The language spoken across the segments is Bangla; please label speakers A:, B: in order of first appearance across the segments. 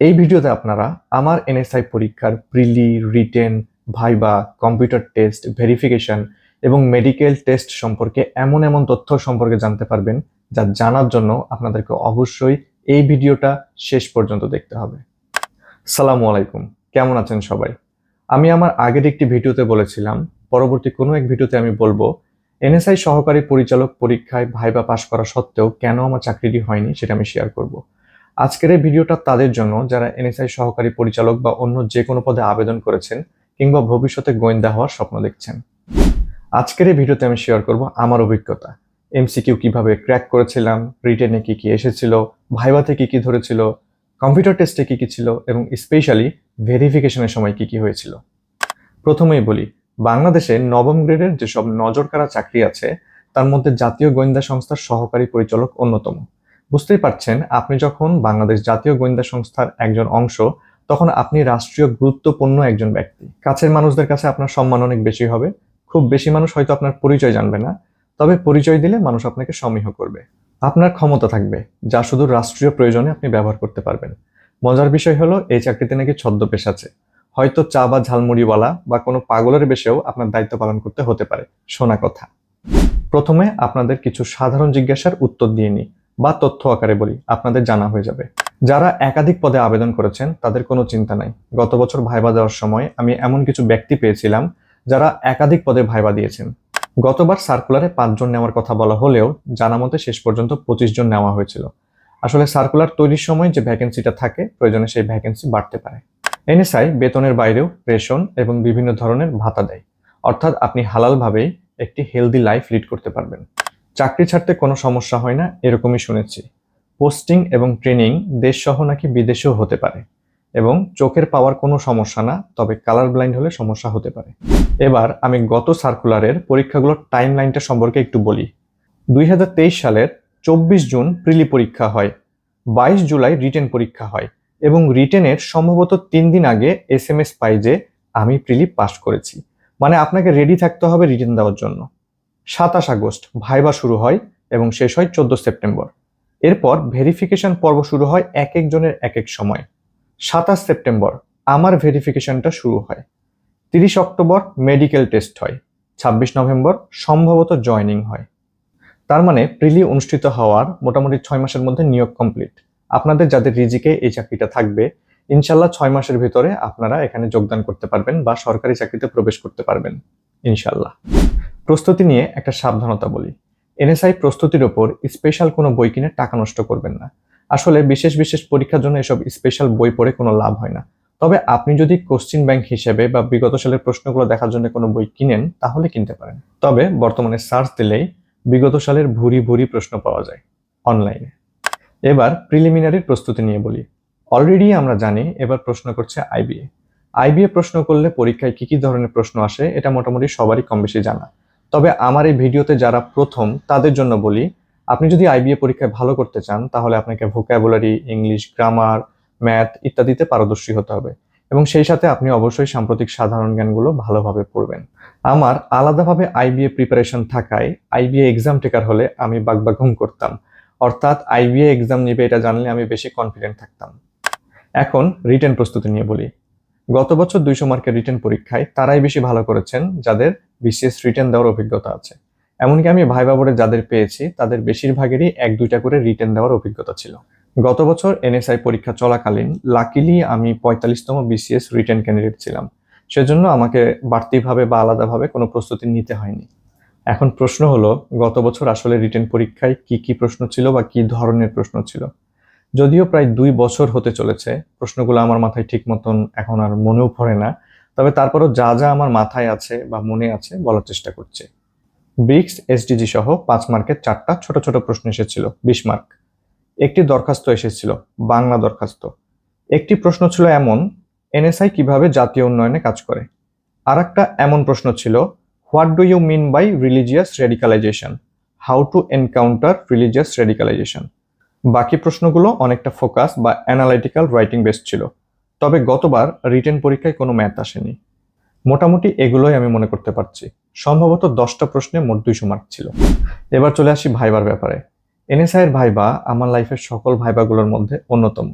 A: এই ভিডিওতে আপনারা আমার এনএসআই পরীক্ষার preli, written, viva, computer test, verification এবং মেডিকেল টেস্ট সম্পর্কে এমন এমন তথ্য সম্পর্কে জানতে পারবেন যা জানার জন্য আপনাদেরকে অবশ্যই এই ভিডিওটা শেষ পর্যন্ত দেখতে হবে। সালামু আলাইকুম। কেমন আছেন সবাই? আমি আমার আগের একটি ভিডিওতে বলেছিলাম, পরবর্তী কোনো এক ভিডিওতে আমি বলব এনএসআই সহকারী পরিচালক পরীক্ষায় ভাইবা পাশ করা সত্ত্বেও কেন আমার চাকরিটি হয়নি সেটা আমি শেয়ার করব। আজকের এই ভিডিওটা তাদের জন্য যারা এনএসআই সহকারী পরিচালক বা অন্য যে কোনো পদে আবেদন করেছেন কিংবা ভবিষ্যতে গোয়েন্দা হওয়ার স্বপ্ন দেখছেন। আজকের এই ভিডিওতে আমি শেয়ার করব আমার অভিজ্ঞতা। এমসিকিউ কীভাবে ক্র্যাক করেছিলাম রিটেনে কি কি এসেছিল ভাইভাতে কি কি ধরেছিল কম্পিউটার টেস্টে কি কি ছিল এবং স্পেশালি ভেরিফিকেশনের সময় কি কি হয়েছিল। প্রথমেই বলি, বাংলাদেশে নবম গ্রেডের যেসব নজরকাড়া চাকরি আছে, তার মধ্যে জাতীয় গোয়েন্দা সংস্থার সহকারী পরিচালক অন্যতম। বুঝতেই পারছেন, আপনি যখন বাংলাদেশ জাতীয় গোয়েন্দা সংস্থার একজন অংশ, তখন আপনি রাষ্ট্রীয় গুরুত্বপূর্ণ একজন ব্যক্তি। কাছের মানুষদের কাছে আপনার সম্মান অনেক বেশি হবে। খুব বেশি মানুষ হয়তো আপনার পরিচয় জানবে না। তবে পরিচয় দিলে মানুষ আপনাকে সমীহ করবে। আপনার ক্ষমতা থাকবে, যা শুধু রাষ্ট্রীয় প্রয়োজনে আপনি ব্যবহার করতে পারবেন। মজার বিষয় হলো, এই চাকরিতে নাকি ছদ্মবেশ আছে। হয়তো চা বা ঝালমুড়িওয়ালা বা কোনো পাগলের বেশেও আপনার দায়িত্ব পালন করতে হতে পারে। শোনা কথা। প্রথমে আপনাদের কিছু সাধারণ জিজ্ঞাসার উত্তর দিয়ে নিই। বা তথ্য আকারে বলি, আপনাদের জানা হয়ে যাবে। যারা একাধিক পদে আবেদন করেছেন, তাদের কোনো চিন্তা নাই। গত বছর ভাইবা দেওয়ার সময় আমি এমন কিছু ব্যক্তি পেয়েছিলাম, যারা একাধিক পদে ভাইবা দিয়েছেন। গতবার সার্কুলারে পাঁচজন নেওয়ার কথা বলা হলেও জানা মতে শেষ পর্যন্ত পঁচিশ জন নেওয়া হয়েছিল। আসলে সার্কুলার তৈরির সময় যে ভ্যাকেন্সিটা থাকে, প্রয়োজনে সেই ভ্যাকেন্সি বাড়তে পারে। এনএসআই বেতনের বাইরেও রেশন এবং বিভিন্ন ধরনের ভাতা দেয়। অর্থাৎ আপনি হালালভাবেই একটি হেলদি লাইফ লিড করতে পারবেন। চাকরি ছাড়তে কোনো সমস্যা হয় না, এরকমই শুনেছি। পোস্টিং এবং ট্রেনিং দেশসহ নাকি বিদেশেও হতে পারে এবং চোখের পাওয়ার কোনো সমস্যা না, তবে কালার ব্লাইন্ড হলে সমস্যা হতে পারে। এবার আমি গত সার্কুলারের পরীক্ষাগুলোর টাইম লাইনটা সম্পর্কে একটু বলি। দুই হাজার তেইশ সালের চব্বিশ জুন প্রিলি পরীক্ষা হয়, বাইশ জুলাই রিটেন পরীক্ষা হয় এবং রিটেনের সম্ভবত তিন দিন আগে এস এম এস পাই যে আমি প্রিলি পাস করেছি। মানে আপনাকে রেডি থাকতে হবে রিটেন দেওয়ার জন্য। সাতাশ আগস্ট ভাইবা শুরু হয় এবং শেষ হয় চোদ্দ সেপ্টেম্বর। এরপর ভেরিফিকেশন পর্ব শুরু হয় এক একজনের এক এক সময়। সাতাশ সেপ্টেম্বর, আমার ভেরিফিকেশনটা শুরু হয়। তিরিশ অক্টোবর মেডিকেল টেস্ট হয়। ছাব্বিশ নভেম্বর, সম্ভবত জয়নিং হয়। তার মানে প্রিলি অনুষ্ঠিত হওয়ার মোটামুটি ছয় মাসের মধ্যে নিয়োগ কমপ্লিট আপনাদের যাদের রিজিকে এই চাকরিটা থাকবে ইনশাল্লাহ ছয় মাসের ভিতরে আপনারা এখানে যোগদান করতে পারবেন বা সরকারি চাকরিতে প্রবেশ করতে পারবেন, ইনশাল্লাহ। প্রস্তুতি নিয়ে একটা সাবধানতা বলি। এনএসআই প্রস্তুতির ওপর স্পেশাল কোনো বই কিনে টাকা নষ্ট করবেন না। আসলে বিশেষ বিশেষ পরীক্ষার জন্য এসব স্পেশাল বই পড়ে কোনো লাভ হয় না। তবে আপনি যদি কোশ্চিন ব্যাংক হিসেবে বা বিগত সালের প্রশ্নগুলো দেখার জন্য কোনো বই কিনেন, তাহলে কিনতে পারেন। তবে বর্তমানে সার্চ দিলেই বিগত সালের ভুরি ভুরি প্রশ্ন পাওয়া যায়, অনলাইনে। এবার প্রিলিমিনারির প্রস্তুতি নিয়ে বলি। অলরেডি আমরা জানি, এবার প্রশ্ন করছে আইবিএ আইবিএ প্রশ্ন করলে পরীক্ষায় কি কি ধরনের প্রশ্ন আসে, এটা মোটামুটি সবারই কম বেশি জানা। তবে আমার এই ভিডিওতে যারা প্রথম, তাদের জন্য বলি, আপনি যদি আইবিএ পরীক্ষায় ভালো করতে চান, তাহলে আপনাকে ভোকাবুলারি ইংলিশ গ্রামার ম্যাথ ইত্যাদিতে পারদর্শী হতে হবে। এবং সেই সাথে আপনি অবশ্যই সাম্প্রতিক সাধারণ জ্ঞানগুলো ভালোভাবে পড়বেন। আমার আলাদাভাবে আইবিএ প্রিপারেশন থাকায় আইবিএ এক্সাম টেকার হলে আমি বাগবাঘুম করতাম। অর্থাৎ আইবিএ এক্সাম নিবে এটা জানলে আমি বেশি কনফিডেন্ট থাকতাম। এখন রিটেন প্রস্তুতি নিয়ে বলি। গত বছর দুইশো মার্কের রিটেন পরীক্ষায় তারাই বেশি ভালো করেছেন যাদের বিসিএস রিটেন দেওয়ার অভিজ্ঞতা আছে। এমনকি আমি ভাইবা বোর্ডে যাদের পেয়েছি, তাদের বেশিরভাগেরই এক দুইটা করে রিটেন দেওয়ার অভিজ্ঞতা ছিল। গত বছর এনএসআই পরীক্ষা চলাকালীন লাকিলি আমি পঁয়তাল্লিশতম বিসিএস রিটেন ক্যান্ডিডেট ছিলাম। সেজন্য আমাকে বাড়তিভাবে বা আলাদাভাবে কোনো প্রস্তুতি নিতে হয়নি। এখন প্রশ্ন হলো, গত বছর আসলে রিটেন পরীক্ষায় কি কি প্রশ্ন ছিল বা কি ধরনের প্রশ্ন ছিল? যদিও প্রায় দুই বছর হতে চলেছে, প্রশ্নগুলো আমার মাথায় ঠিক মতন এখন আর মনেও পড়ে না, তবে তারপরও যা যা আমার মাথায় আছে বা মনে আছে বলার চেষ্টা করছি। ব্রিক্স এসডিজি সহ পাঁচ মার্কের চারটা ছোট ছোট প্রশ্ন এসেছিল, বিশ মার্ক। একটি দরখাস্ত এসেছিল, বাংলা দরখাস্ত। একটি প্রশ্ন ছিল এমন, এনএসআই কীভাবে জাতীয় উন্নয়নে কাজ করে? আর একটা এমন প্রশ্ন ছিল, what do you mean by religious radicalization? How to encounter religious radicalization? বাকি প্রশ্নগুলো অনেকটা ফোকাস বা অ্যানালাইটিক্যাল রাইটিং বেসড ছিল। তবে গতবার রিটেন পরীক্ষায় কোনো ম্যাথ আসেনি। মোটামুটি এগুলোই আমি মনে করতে পারছি। সম্ভবত দশটা প্রশ্নে মোট দুইশো মার্ক ছিল। এবার চলে আসি ভাইবার ব্যাপারে। এনএসআই এর ভাইবা আমার লাইফের সকল ভাইবাগুলোর মধ্যে অন্যতম।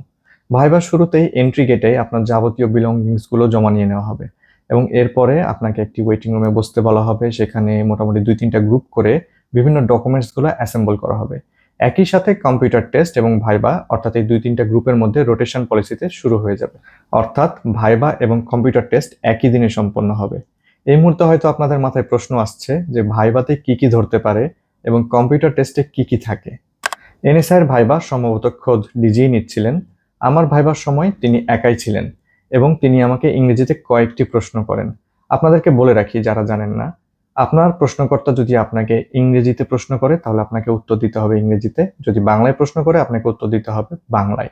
A: ভাইবার শুরুতেই এন্ট্রি গেটে আপনার যাবতীয় বিলঙ্গিংসগুলো জমা নিয়ে নেওয়া হবে এবং এরপরে আপনাকে একটি ওয়েটিং রুমে বসতে বলা হবে। সেখানে মোটামুটি দুই তিনটা গ্রুপ করে বিভিন্ন ডকুমেন্টসগুলো অ্যাসেম্বল করা হবে। একই সাথে কম্পিউটার টেস্ট এবং ভাইবা, অর্থাৎ এই দুই তিনটা গ্রুপের মধ্যে রোটেশন পলিসিতে শুরু হয়ে যাবে। অর্থাৎ ভাইবা এবং কম্পিউটার টেস্ট একই দিনে সম্পন্ন হবে। এই মুহূর্তে হয়তো আপনাদের মাথায় প্রশ্ন আসছে যে ভাইবাতে কি কি ধরতে পারে এবং কম্পিউটার টেস্টে কি কি থাকে। এনএসআইয়ের ভাইবা সম্ভবত খোদ ডিজেই নিচ্ছিলেন। আমার ভাইবার সময় তিনি একাই ছিলেন এবং তিনি আমাকে ইংরেজিতে কয়েকটি প্রশ্ন করেন। আপনাদেরকে বলে রাখি, যারা জানেন না আপনার প্রশ্নকর্তা যদি আপনাকে ইংরেজিতে প্রশ্ন করে, তাহলে আপনাকে উত্তর দিতে হবে ইংরেজিতে। যদি বাংলায় প্রশ্ন করে, আপনাকে উত্তর দিতে হবে বাংলায়।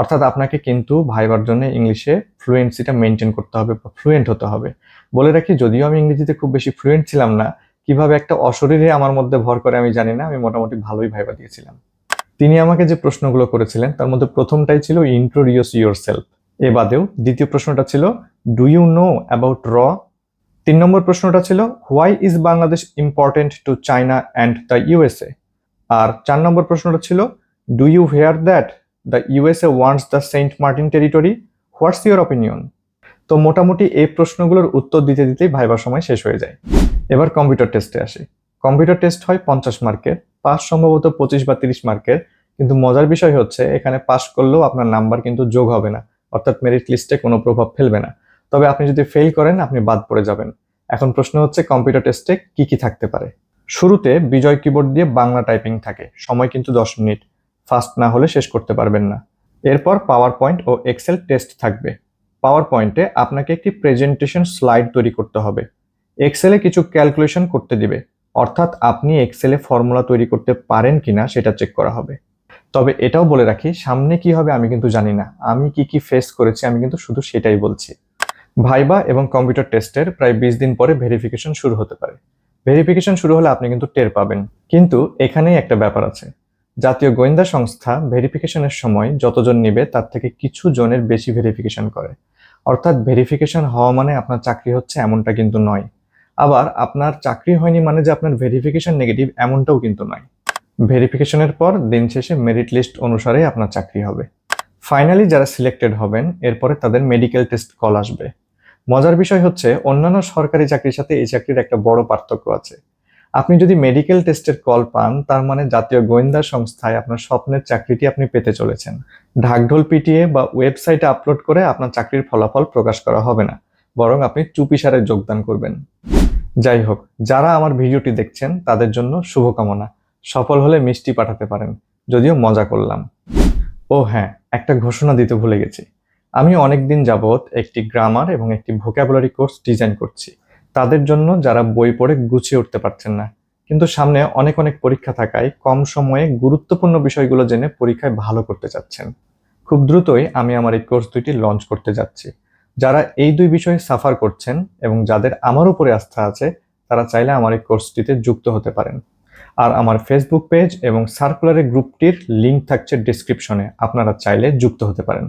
A: অর্থাৎ আপনাকে কিন্তু ভাইবার জন্য ইংলিশে ফ্লুয়েন্সিটা মেনটেন করতে হবে ফ্লুয়েন্ট হতে হবে। বলে রাখি, যদিও আমি ইংরেজিতে খুব বেশি ফ্লুয়েন্ট ছিলাম না, কীভাবে একটা অশরীরে আমার মধ্যে ভর করে আমি জানি না, আমি মোটামুটি ভালোই ভাইবা দিয়েছিলাম। তিনি আমাকে যে প্রশ্নগুলো করেছিলেন, তার মধ্যে প্রথমটাই ছিল ইন্ট্রোডিউস ইউর সেলফ এ বাদেও দ্বিতীয় প্রশ্নটা ছিল ডু ইউ নো অ্যাবাউট র তিন নম্বর প্রশ্নটা ছিল why is Bangladesh important to China and the USA আর চার নম্বর প্রশ্নটা ছিল do you hear that the USA wants the Saint Martin territory what's your opinion তো মোটামুটি এই প্রশ্নগুলোর উত্তর দিতে দিতেই ভাইবার সময় শেষ হয়ে যায়। এবার কম্পিউটার টেস্টে আসি। কম্পিউটার টেস্ট হয় পঞ্চাশ মার্কের পাস সম্ভবত পঁচিশ বা তিরিশ মার্কের, কিন্তু মজার বিষয় হচ্ছে, এখানে পাস করলেও আপনার নাম্বার কিন্তু যোগ হবে না, অর্থাৎ মেরিট লিস্টে কোনো প্রভাব ফেলবে না। তবে আপনি যদি ফেল করেন, আপনি বাদ পড়ে যাবেন। এখন প্রশ্ন হচ্ছে কম্পিউটার টেস্টে কি কি থাকতে পারে? শুরুতে বিজয় কিবোর্ড দিয়ে বাংলা টাইপিং থাকে। সময় কিন্তু দশ মিনিট। ফাস্ট না হলে শেষ করতে পারবেন না। এরপর পাওয়ার পয়েন্ট ও এক্সেল টেস্ট থাকবে। পাওয়ার পয়েন্টে আপনাকে একটি প্রেজেন্টেশন স্লাইড তৈরি করতে হবে। এক্সেলে কিছু ক্যালকুলেশন করতে দিবে। অর্থাৎ আপনি এক্সেলে ফর্মুলা তৈরি করতে পারেন কিনা সেটা চেক করা হবে। তবে এটাও বলে রাখি, সামনে কি হবে আমি কিন্তু জানি না। আমি কি কি ফেস করেছি, আমি কিন্তু শুধু সেটাই বলছি। ভাইবা এবং কম্পিউটার টেস্টের প্রায় বিশ দিন পরে ভেরিফিকেশন শুরু হতে পারে। ভেরিফিকেশন শুরু হলে আপনি কিন্তু টের পাবেন। কিন্তু এখানেই একটা ব্যাপার আছে। জাতীয় গোয়েন্দা সংস্থা ভেরিফিকেশনের সময় যতজন নিবে তার থেকে কিছু জনের বেশি ভেরিফিকেশন করে। অর্থাৎ ভেরিফিকেশন হওয়া মানে আপনার চাকরি হচ্ছে এমনটা কিন্তু নয়। আবার আপনার চাকরি হয়নি মানে যে আপনার ভেরিফিকেশন নেগেটিভ এমনটাও কিন্তু নয়। ভেরিফিকেশনের পর দিন শেষে মেরিট লিস্ট অনুসারে আপনার চাকরি হবে। ফাইনালি যারা সিলেক্টেড হবেন, এরপরে তাদের মেডিকেল টেস্ট কল আসবে। মজার বিষয় হচ্ছে, অন্যান্য সরকারি চাকরির সাথে এই চাকরির একটা বড় পার্থক্য আছে। আপনি যদি মেডিকেল টেস্টের কল পান, তার মানে জাতীয় গোয়েন্দা সংস্থায় আপনার স্বপ্নের চাকরিটি আপনি পেতে চলেছেন। ঢাকঢোল পিটিয়ে বা ওয়েবসাইটে আপলোড করে আপনার চাকরির ফলাফল প্রকাশ করা হবে না, বরং আপনি চুপিসারে যোগদান করবেন। যাই হোক, যারা আমার ভিডিওটি দেখছেন, তাদের জন্য শুভকামনা। সফল হলে মিষ্টি পাঠাতে পারেন, যদিও মজা করলাম। ও হ্যাঁ একটা ঘোষণা দিতে ভুলে গেছি। আমি অনেকদিন যাবৎ একটি গ্রামার এবং একটি ভোকাবুলারি কোর্স ডিজাইন করছি। তাদের জন্য যারা বই পড়ে গুছিয়ে উঠতে পারছেন না। কিন্তু সামনে অনেক অনেক পরীক্ষা থাকায় কম সময়ে গুরুত্বপূর্ণ বিষয়গুলো জেনে পরীক্ষায় ভালো করতে চাচ্ছেন। খুব দ্রুতই আমি আমার এই কোর্স দুইটি লঞ্চ করতে যাচ্ছি। যারা এই দুই বিষয়ে সাফার করছেন এবং যাদের আমার উপরে আস্থা আছে, তারা চাইলে আমার এই কোর্সটিতে যুক্ত হতে পারেন। আর আমার ফেসবুক পেজ এবং সার্কুলারের গ্রুপটির লিঙ্ক থাকছে ডিসক্রিপশনে আপনারা চাইলে যুক্ত হতে পারেন।